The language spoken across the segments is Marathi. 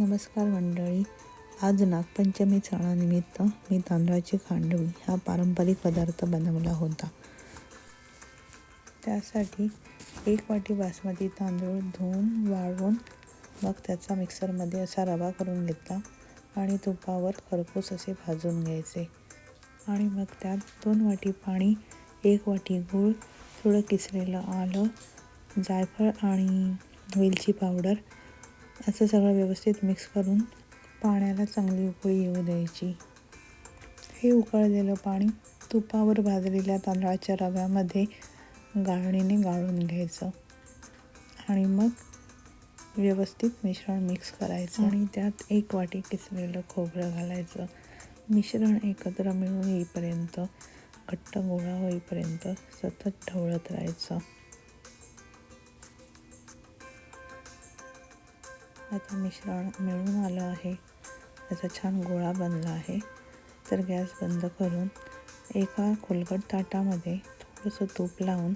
नमस्कार मंडळी. आज नागपंचमी सणानिमित्त मी तांदळाची खांडवी हा पारंपरिक पदार्थ बनवला होता. त्यासाठी एक वाटी बासमती तांदूळ धुवून वाळवून मग त्याचा मिक्सरमध्ये असा रवा करून घेतला आणि तुपावर खरपूस असे भाजून घ्यायचे. आणि मग त्यात दोन वाटी पाणी एक वाटी गूळ थोडं किसलेलं आलं जायफळ आणि वेलची पावडर असं सगळं व्यवस्थित मिक्स करून पाण्याला चांगली उकळी येऊ द्यायची. हे उकळलेलं पाणी तुपावर भाजलेल्या तांदळाच्या रव्यामध्ये गाळणीने गाळून घ्यायचं आणि मग व्यवस्थित मिश्रण मिक्स करायचं आणि त्यात एक वाटी किसलेलं खोबरं घालायचं. मिश्रण एकत्र मिळून येईपर्यंत घट्ट गोळा होईपर्यंत सतत ढवळत राहायचं. आता मिश्रण मिळून आलं आहे. त्याचा छान गोळा बनला आहे. तर गॅस बंद करून एका खोलगट ताटामध्ये थोडंसं तूप लावून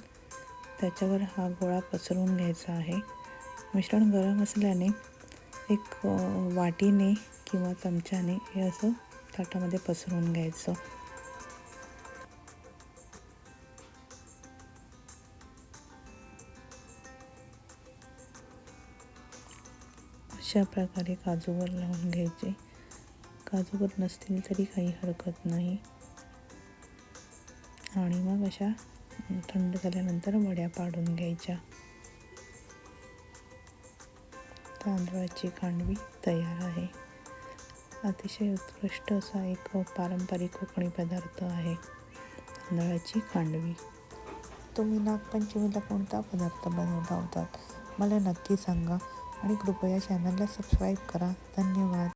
त्याच्यावर हा गोळा पसरवून घ्यायचा आहे. मिश्रण गरम असल्याने एक वाटीने किंवा चमच्याने हे असं ताटामध्ये पसरवून घ्यायचं. अशा प्रकारे काजूवर लावून घ्यायचे. काजूवर नसतील तरी काही हरकत नाही. आणि मग अशा थंड झाल्यानंतर वड्या पाडून घ्यायच्या. तांदळाची खांडवी तयार आहे. अतिशय उत्कृष्ट असा एक पारंपरिक कोकणी पदार्थ आहे. तांदळाची खांडवी तुम्ही नागपंचमीला कोणता पदार्थ बनवता होतात? मला नक्की सांगा. आणि कृपया चॅनलला सबस्क्राईब करा. धन्यवाद.